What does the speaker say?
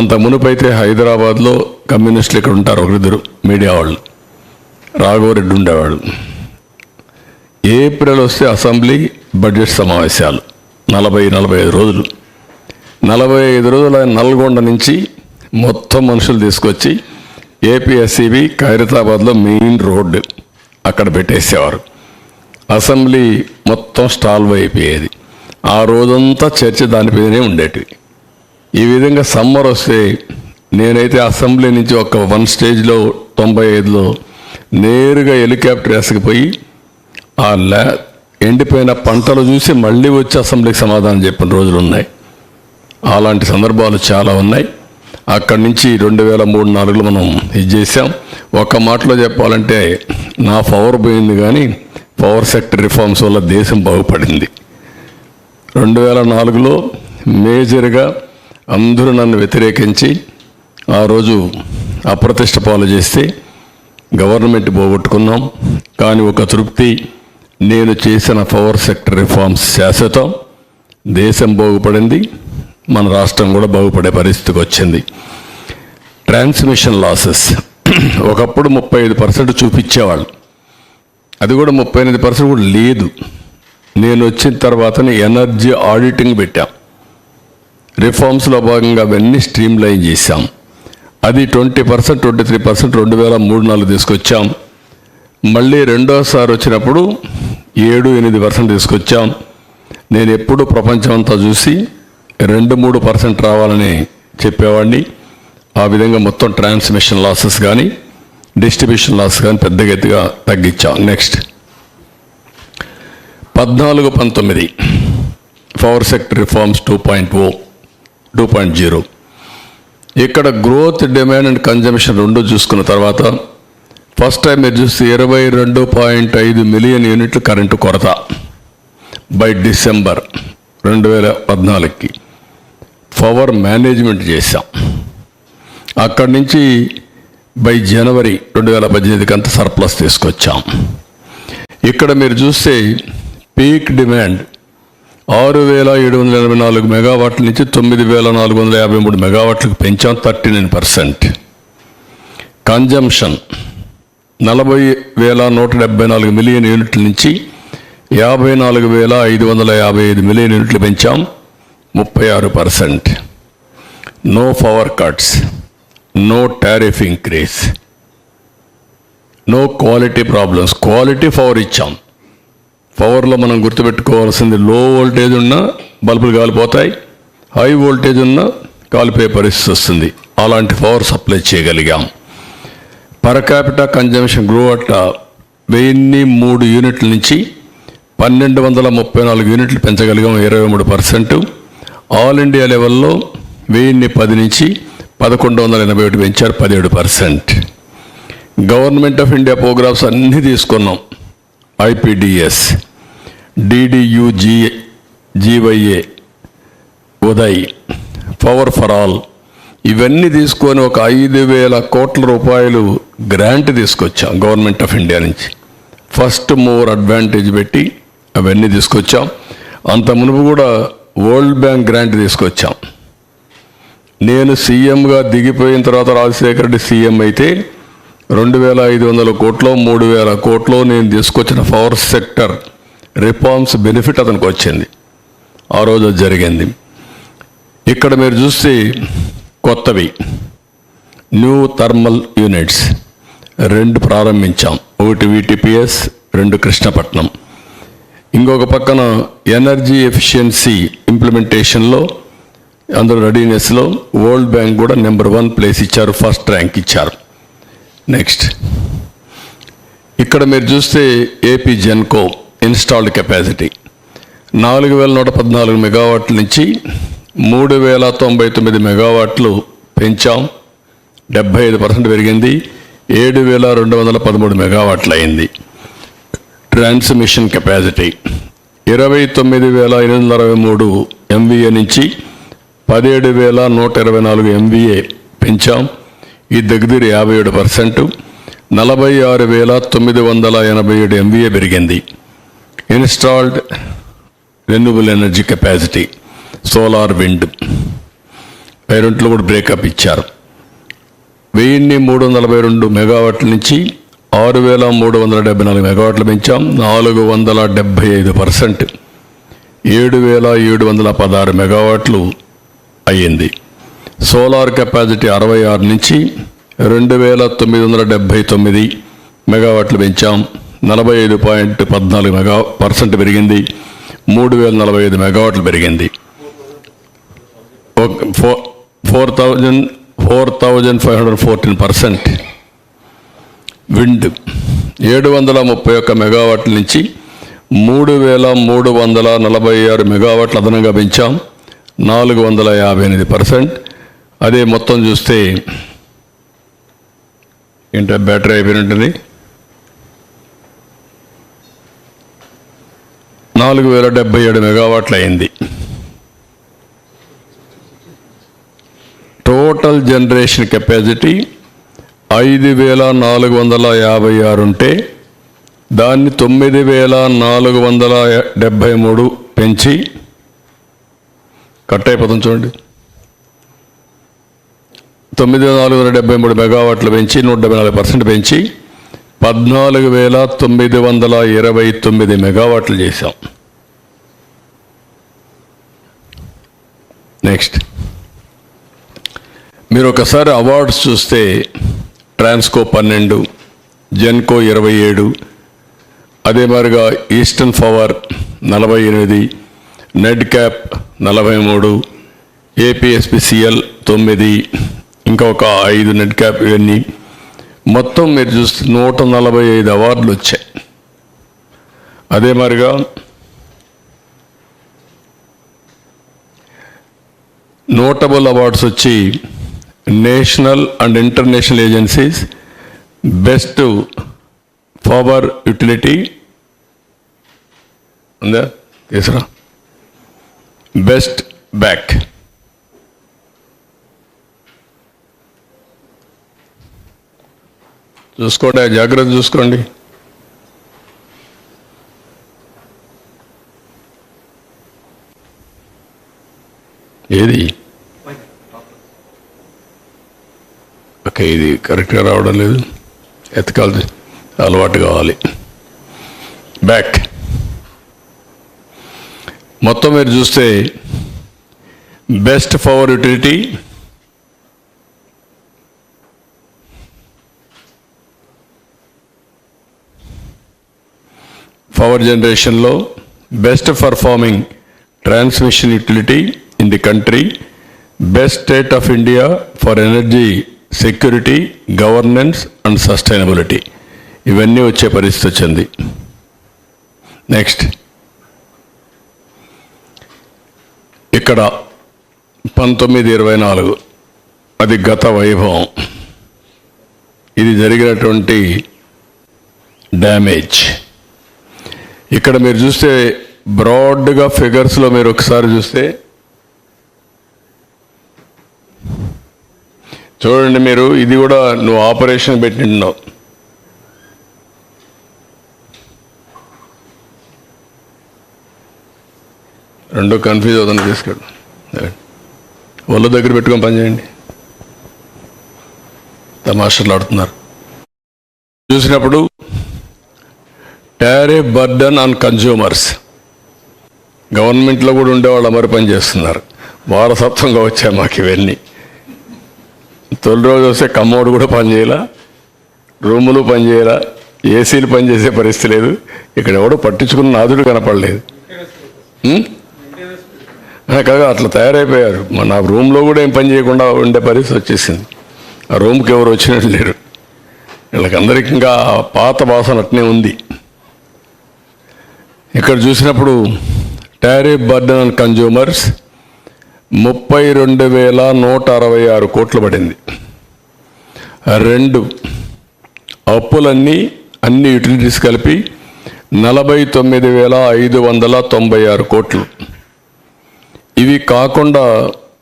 అంత మునుపైతే హైదరాబాద్లో కమ్యూనిస్టులు ఇక్కడ ఉంటారు ఒకరిద్దరు మీడియా వాళ్ళు. రాఘవరెడ్డి ఉండేవాడు. ఏప్రిల్ వస్తే అసెంబ్లీ బడ్జెట్ సమావేశాలు. నలభై నలభై ఐదు రోజులు. నలభై ఐదు రోజులు ఆయన నల్గొండ నుంచి మొత్తం మనుషులు తీసుకొచ్చి ఏపీఎస్సిబి ఖైరతాబాద్లో మెయిన్ రోడ్డు అక్కడ పెట్టేసేవారు. అసెంబ్లీ మొత్తం స్టాల్వ్ అయిపోయేది. ఆ రోజంతా చర్చ దానిపైనే ఉండేటివి. ఈ విధంగా సమ్మర్ వస్తే నేనైతే అసెంబ్లీ నుంచి ఒక వన్ స్టేజ్లో తొంభై ఐదులో నేరుగా హెలికాప్టర్ వేసుకుపోయి ఆ ల్యా ఎండిపోయిన పంటలు చూసి మళ్ళీ వచ్చి అసెంబ్లీకి సమాధానం చెప్పిన రోజులు ఉన్నాయి. అలాంటి సందర్భాలు చాలా ఉన్నాయి. అక్కడి నుంచి రెండు వేల మూడు నాలుగులో మనం ఇది చేసాం ఒక మాటలో చెప్పాలంటే నా పవర్ పోయింది కానీ పవర్ సెక్టర్ రిఫార్మ్స్ వల్ల దేశం బాగుపడింది. రెండు వేల నాలుగులో మేజర్గా అందరూ నన్ను వ్యతిరేకించి ఆ రోజు అప్రతిష్ట పాలు చేస్తే గవర్నమెంట్ పోగొట్టుకున్నాం. కానీ ఒక తృప్తి నేను చేసిన పవర్ సెక్టర్ రిఫార్మ్స్ శాశ్వతం. దేశం బాగుపడింది మన రాష్ట్రం కూడా బాగుపడే పరిస్థితికి వచ్చింది. Transmission losses. ఒకప్పుడు ముప్పై ఐదు పర్సెంట్ చూపించేవాళ్ళు. అది కూడా ముప్పై ఎనిమిది పర్సెంట్ కూడా లేదు. నేను వచ్చిన తర్వాతనే ఎనర్జీ ఆడిటింగ్ పెట్టాం. రిఫార్మ్స్లో భాగంగా అవన్నీ స్ట్రీమ్ లైన్ చేశాం. అది twenty percent twenty three percent రెండు వేల మూడు నాలుగు తీసుకొచ్చాం. మళ్ళీ రెండోసారి వచ్చినప్పుడు ఏడు ఎనిమిది పర్సెంట్ తీసుకొచ్చాం. నేను ఎప్పుడు ప్రపంచం అంతా చూసి రెండు మూడు పర్సెంట్ రావాలని చెప్పేవాడిని. ఆ విధంగా మొత్తం ట్రాన్స్మిషన్ లాసెస్ కానీ డిస్ట్రిబ్యూషన్ లాస్ కానీ పెద్ద గతిగా తగ్గించాం. నెక్స్ట్. పద్నాలుగు పంతొమ్మిది. Power sector reforms two point O. Two point zero. ఇక్కడ గ్రోత్ డిమాండ్ అండ్ కన్జంప్షన్ రెండు చూసుకున్న తర్వాత ఫస్ట్ టైం మీరు చూస్తే ఇరవై రెండు పాయింట్ ఐదు మిలియన్ యూనిట్లు కరెంటు కొరత బై డిసెంబర్ రెండు వేల పద్నాలుగుకి. పవర్ మేనేజ్మెంట్ చేశాం. అక్కడి నుంచి బై జనవరి రెండు వేల పద్దెనిమిదికి అంత సర్ప్లస్ తీసుకొచ్చాం. ఇక్కడ మీరు చూస్తే పీక్ డిమాండ్ ఆరు వేల ఏడు వందల ఎనభై నాలుగు మెగావాట్ల నుంచి తొమ్మిది వేల నాలుగు వందల యాభై మూడు మెగావాట్లకు పెంచాం థర్టీ నైన్ పర్సెంట్. కన్జంప్షన్ నలభై వేల నూట డెబ్బై నాలుగు మిలియన్ యూనిట్ల నుంచి యాభై నాలుగు వేల ఐదు వందల యాభై ఐదు మిలియన్ యూనిట్లు పెంచాం ముప్పై ఆరు percent. No power cuts no tariff increase no quality problems quality power ఇచ్చాం. పవర్లో మనం గుర్తుపెట్టుకోవాల్సింది లో వోల్టేజ్ ఉన్నా బల్బులు కాలిపోతాయి హై వోల్టేజ్ ఉన్నా కాలిపోయే పరిస్థితి వస్తుంది. అలాంటి పవర్ సప్లై చేయగలిగాం. Per capita consumption grow at వెయ్యిన్ని మూడు యూనిట్ల నుంచి పన్నెండు వందల ముప్పై నాలుగు యూనిట్లు పెంచగలిగాం ఇరవై మూడు పర్సెంట్. ఆల్ ఇండియా లెవెల్లో వెయ్యిన్ని పది నుంచి పదకొండు వందల ఎనభై ఒకటి పెంచారు పదిహేడు percent. Government of India programmes అన్నీ తీసుకున్నాం. IPDS DDUGJY UDAY power for all. ఇవన్నీ తీసుకొని ఒక ఐదు వేల కోట్ల రూపాయలు గ్రాంట్ తీసుకొచ్చాం గవర్నమెంట్ ఆఫ్ ఇండియా నుంచి. ఫస్ట్ మోర్ అడ్వాంటేజ్ పెట్టి అవన్నీ తీసుకొచ్చాం. అంత మునుపు కూడా వరల్డ్ బ్యాంక్ గ్రాంట్ తీసుకొచ్చాం. నేను సీఎంగా దిగిపోయిన తర్వాత రాజశేఖర రెడ్డి సీఎం అయితే రెండు వేల ఐదు వందల కోట్లో మూడు వేల కోట్లో నేను తీసుకొచ్చిన పవర్ సెక్టర్ రిఫార్మ్స్ బెనిఫిట్ అతనికి వచ్చింది. ఆ రోజు జరిగింది. ఇక్కడ మీరు చూస్తే కొత్తవి. న్యూ థర్మల్ యూనిట్స్ రెండు ప్రారంభించాం. ఒకటి విటిపిఎస్ రెండు కృష్ణపట్నం. ఇంకొక పక్కన ఎనర్జీ ఎఫిషియన్సీ ఇంప్లిమెంటేషన్లో అందరూ రెడీనెస్లో వరల్డ్ బ్యాంక్ కూడా నెంబర్ వన్ ప్లేస్ ఇచ్చారు ఫస్ట్ ర్యాంక్ ఇచ్చారు. నెక్స్ట్ ఇక్కడ మీరు చూస్తే ఏపీ జెన్కో ఇన్స్టాల్డ్ కెపాసిటీ నాలుగు వేల నూట పద్నాలుగు మెగావాట్ల నుంచి మూడు వేల తొంభై తొమ్మిది మెగావాట్లు పెంచాం. డెబ్బై ఐదు పర్సెంట్ పెరిగింది. ఏడు వేల రెండు వందల పదమూడు మెగావాట్లు అయింది. ట్రాన్స్మిషన్ కెపాసిటీ ఇరవై తొమ్మిది వేల ఎనిమిది వందల అరవై మూడు ఎంవీఏ నుంచి పదిహేడు వేల నూట ఇరవై నాలుగు ఎంవీఏ పెంచాం. ఈ దగ్గర యాభై ఏడు పర్సెంట్ నలభై ఆరు వేల తొమ్మిది వందల ఎనభై ఏడు ఎంబీఏ పెరిగింది. Installed renewable energy capacity solar wind పేరెంట్లు కూడా బ్రేకప్ ఇచ్చారు. వెయ్యిన్ని మూడు వందల నలభై రెండు మెగావాట్ల నుంచి ఆరు వేల మూడు వందల డెబ్బై నాలుగు మెగావాట్లు పెంచాం. నాలుగు వందల డెబ్బై ఐదు పర్సెంట్. ఏడు వేల ఏడు వందల పదహారు మెగావాట్లు అయ్యింది. సోలార్ కెపాసిటీ అరవై ఆరు నుంచి రెండు వేల తొమ్మిది వందల డెబ్భై తొమ్మిది మెగావాట్లు పెంచాం. నలభై ఐదు పాయింట్ పద్నాలుగు మెగా పర్సెంట్ పెరిగింది. మూడు వేల నలభై ఐదు మెగావాట్లు పెరిగింది. Four four thousand four thousand five hundred fourteen percent wind. ఏడు వందల ముప్పై ఒక్క మెగావాట్ల నుంచి మూడు వేల మూడు వందల నలభై ఆరు మెగావాట్లు అదనంగా పెంచాం. నాలుగు వందల యాభై ఎనిమిది పర్సెంట్. అదే మొత్తం చూస్తే ఏంటో బ్యాటరీ అయిపోయినట్టుంది. నాలుగు వేల డెబ్బై ఏడు మెగావాట్లు అయింది. టోటల్ జనరేషన్ కెపాసిటీ ఐదు వేల నాలుగు వందల యాభై ఆరు ఉంటే దాన్ని తొమ్మిది వేల నాలుగు వందల డెబ్భై మూడు పెంచి కట్ అయిపోతుంది చూడండి. తొమ్మిది నాలుగు వందల డెబ్బై మూడు మెగావాట్లు పెంచి నూట డెబ్బై నాలుగు పర్సెంట్ పెంచి పద్నాలుగు వేల తొమ్మిది వందల ఇరవై తొమ్మిది మెగావాట్లు చేశాం. నెక్స్ట్ మీరు ఒకసారి అవార్డ్స్ చూస్తే ట్రాన్స్కో పన్నెండు జెన్కో ఇరవై ఏడు అదే మాదిరిగా ఈస్టర్న్ పవర్ నలభై ఎనిమిది నెడ్ క్యాప్ నలభై మూడు ఏపీఎస్పిసిఎల్ తొమ్మిది ఇంకా ఒక ఐదు నెడ్ క్యాప్ ఇవన్నీ. మొత్తం మీరు చూస్తే నూట నలభై ఐదు అవార్డులు వచ్చాయి. అదే మాదిరిగా నోటబుల్ అవార్డ్స్ వచ్చి national and international agencies best power utility ఉందా? తీసురా బెస్ట్ బ్యాక్. చూసుకోండి జాగ్రత్త చూసుకోండి. ఏది? ఓకే ఇది కరెక్ట్గా రావడం లేదు. ఎతకాలి అలవాటు కావాలి. బ్యాక్ మొత్తం మీరు చూస్తే బెస్ట్ పవర్ యూటిలిటీ పవర్ జనరేషన్లో best performing transmission utility in the country best state of India for energy security governance and sustainability. ఇవన్నీ వచ్చే పరిస్థితి వచ్చింది. నెక్స్ట్. ఇక్కడ పంతొమ్మిది ఇరవై నాలుగు. అది గత వైభవం. ఇది జరిగినటువంటి డ్యామేజ్. ఇక్కడ మీరు చూస్తే బ్రాడ్గా ఫిగర్స్లో మీరు ఒకసారి చూస్తే చూడండి మీరు ఇది కూడా నువ్వు ఆపరేషన్ పెట్టినావు రెండు కన్ఫ్యూజ్ అవుతుంది తీసుకెళ్ళు ఒళ్ళు దగ్గర పెట్టుకొని పని చేయండి. ఆడుతున్నారు. చూసినప్పుడు టారిఫ్ బర్డన్ ఆన్ కన్జ్యూమర్స్ గవర్నమెంట్లో కూడా ఉండేవాళ్ళు అమరు పని చేస్తున్నారు. వారసత్వంగా వచ్చాయి మాకు ఇవన్నీ. తొలి రోజు వస్తే కమ్మోడు కూడా పనిచేయాల రూములు పనిచేయాల ఏసీలు పనిచేసే పరిస్థితి లేదు. ఇక్కడ ఎవడో పట్టించుకున్న నాదుడు కనపడలేదు? ఆ, కాగా అట్లా తయారైపోయారు. మన రూమ్లో కూడా ఏం పని చేయకుండా ఉండే పరిస్థితి వచ్చేసింది. ఆ రూమ్కి ఎవరు వచ్చినట్టు లేరు. వీళ్ళకందరికీ ఇంకా పాత వాసన అట్నే ఉంది. ఇక్కడ చూసినప్పుడు టారిఫ్ బర్డన్ అండ్ కన్జ్యూమర్స్ ముప్పై రెండు వేల నూట అరవై ఆరు కోట్లు పడింది. రెండు అప్పులన్నీ అన్ని యూటిలిటీస్ కలిపి నలభై తొమ్మిది వేల ఐదు వందల తొంభై ఆరు కోట్లు. ఇవి కాకుండా